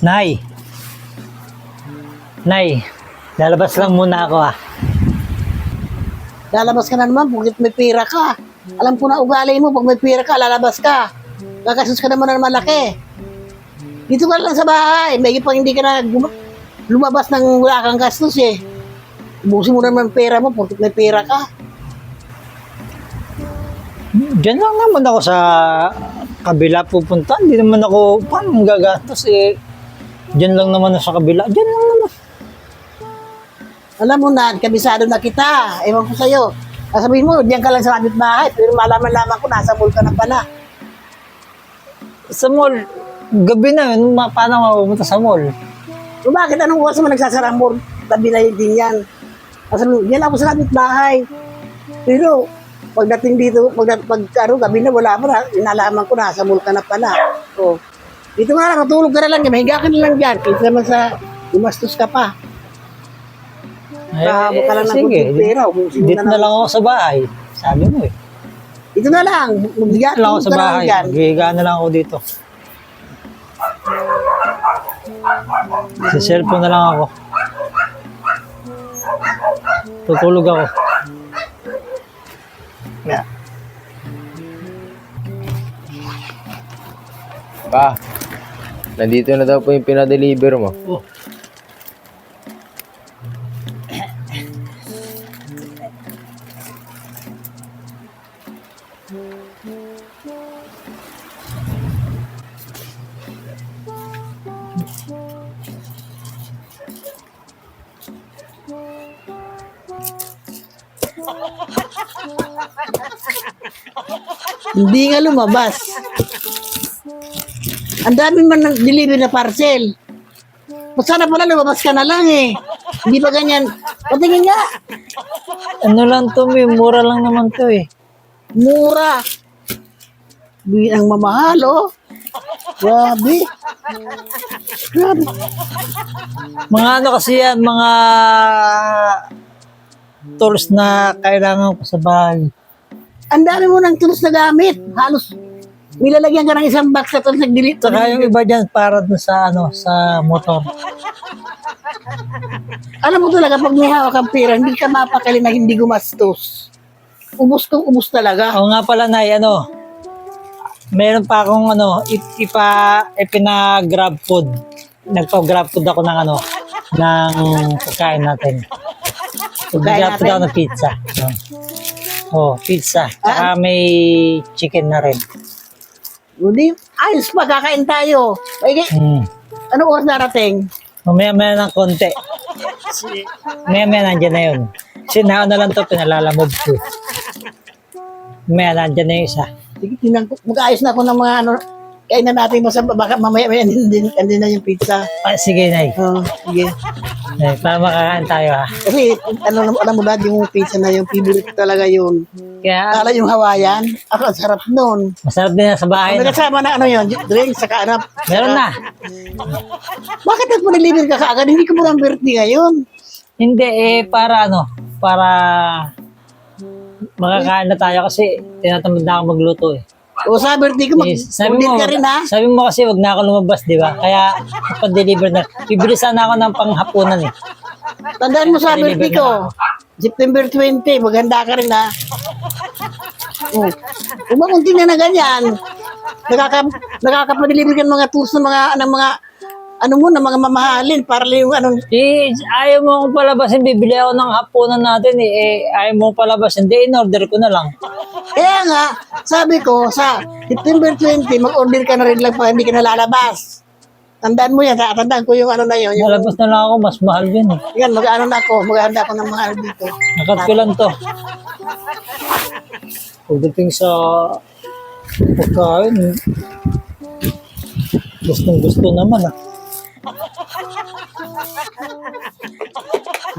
Nay. Nay, lalabas lang muna ako ah. Lalabas ka na naman, bakit may pira ka? Alam ko na ugali mo, pag may pira ka, lalabas ka. Kakasus ka naman ng malaki. Dito ka lang sa bahay, may pang hindi ka na lumabas ng wala kang gastos eh. Ubusin mo naman pera mo, bakit may pira ka. Diyan lang naman ako sa kabila pupunta. Hindi naman ako, paano gagastos eh. Diyan lang naman sa kabila. Diyan lang naman. Alam mo na, kabisado na kita. Ewan ko sa'yo. Sasabihin mo, diyan ka lang sa kapit bahay, pero malaman-laman ko, nasa mall ka na pala. Sa mall, gabi na yun, ma- paano ako pumunta sa mall? O bakit anong oras mo nagsasara ang mall? Tabi na yun din yan. Sasabihin mo, diyan ako sa kapit bahay. Pero, pagdating dito, pag, pag ano, gabi na, wala pa na, inalaman ko, nasa mall ka na pala. O, dito nga lang, matulog ka na lang, mahiga ka na lang dyan. Kaysa naman sa, umastos ka pa. Kahabo ka lang ng Eh, sige. kunting pera. Dito na lang ako sa bahay. Sabi mo eh. Dito na lang. Magbiga, Dito na lang ako sa na bahay. Giga na lang ako dito. Sa cellphone na lang ako. Tutulog ako. Yeah. Pa, nandito na daw po yung pinadeliver mo. Oh. Hindi nga lumabas. Ang dami man ng deliver na parcel. Sana pala lumabas ka na lang eh. Hindi ba ganyan? Patingin nga. Ano lang to, may mura lang naman to eh. Mura. Di ang mamahal oh. Grabe. Grabe. Mga ano kasi yan, mga tools na kailangan ko sa bahay. Ang dami mo ng tools na gamit. Halos nilalagyan ka ng isang box tools nag-delete. Saka yung iba dyan para dun sa ano, sa motor. Alam mo talaga, pag may hawak kang pera, hindi ka mapakali na hindi gumastos. Ubus kong ubus talaga. Oo nga pala, Nay, ano, meron pa akong ano, ip- ipa, ipina-grab food. Nagpa-grab food ako ng ano, ng pagkain natin. Pagkain Nag-grab food ako natin? ng pizza. Oh, pizza. Saka may chicken na rin. Hindi, ayos pa, kakain tayo. Ay, Hmm. ano oras darating? Mamaya-maya ng konti. Mamaya-maya nandiyan na yun. Sinao na lang to, pinalalamog ko. Mamaya nandiyan na yung isa. Sige, tingnan ko. Mag-ayos na ako ng mga ano, kainan natin basta baka mamaya maya din, din, din na yung pizza. Ah, sige, Nay. Oh, sige. Nay, para makakain tayo ha. Kasi ano alam mo ba yung pizza na yung favorite ko talaga yun. Kaya, Kala yung Hawaiian, ako ang sarap nun. masarap din yan sa bahay. May no? kasama na ano yun, drink, saka ano. Meron na. Bakit nagpa-deliver ka kaagad? Hindi ko mo ng birthday ngayon. Hindi, eh, para ano, para makakain na tayo kasi tinatamad na ako magluto eh. O sa birthday ko, sabi mag-order mo, ka rin ha. sabi mo kasi wag na ako lumabas, di ba? Kaya pag-deliver na, bibili sana ako ng panghapunan eh. Tandaan mo sa birthday ko. September 20, maganda ka rin ha. Oh. Kung makunti na na ganyan, nakaka, nakakapadeliver ka ng mga tools ng mga, ng mga, ano mo, ng mga mamahalin, para yung anong, Eh, ayaw mo akong palabasin, bibili ako ng hapunan natin eh. eh ayaw mo palabasin, di in-order ko na lang. kaya nga, sabi ko, sa September 20, mag-order ka na rin lang pa, hindi ka nalalabas. Tandaan mo yan, ha? tandaan ko yung ano na yun. Yung, Malabas na lang ako, mas mahal yun eh. yan, mag-ano na ako, maghahanda ako ng mahal dito. Nakat ko lang to. Pagdating sa pagkain, gustong gusto naman ah.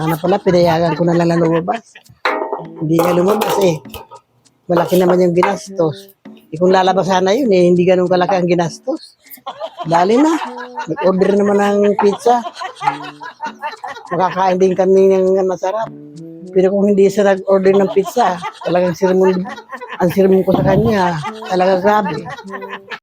Sana pala, pinayagan ko na lang na lumabas. Hindi nga lumabas eh. Malaki naman yung ginastos. Eh, kung lalabas sana yun eh, hindi ganun kalaki ang ginastos. Dali na. Nag-order naman ng pizza. Makakain din kami ng masarap. Pero kung hindi siya nag-order ng pizza, talagang sirmon, ang sirmon ko sa kanya, talaga grabe.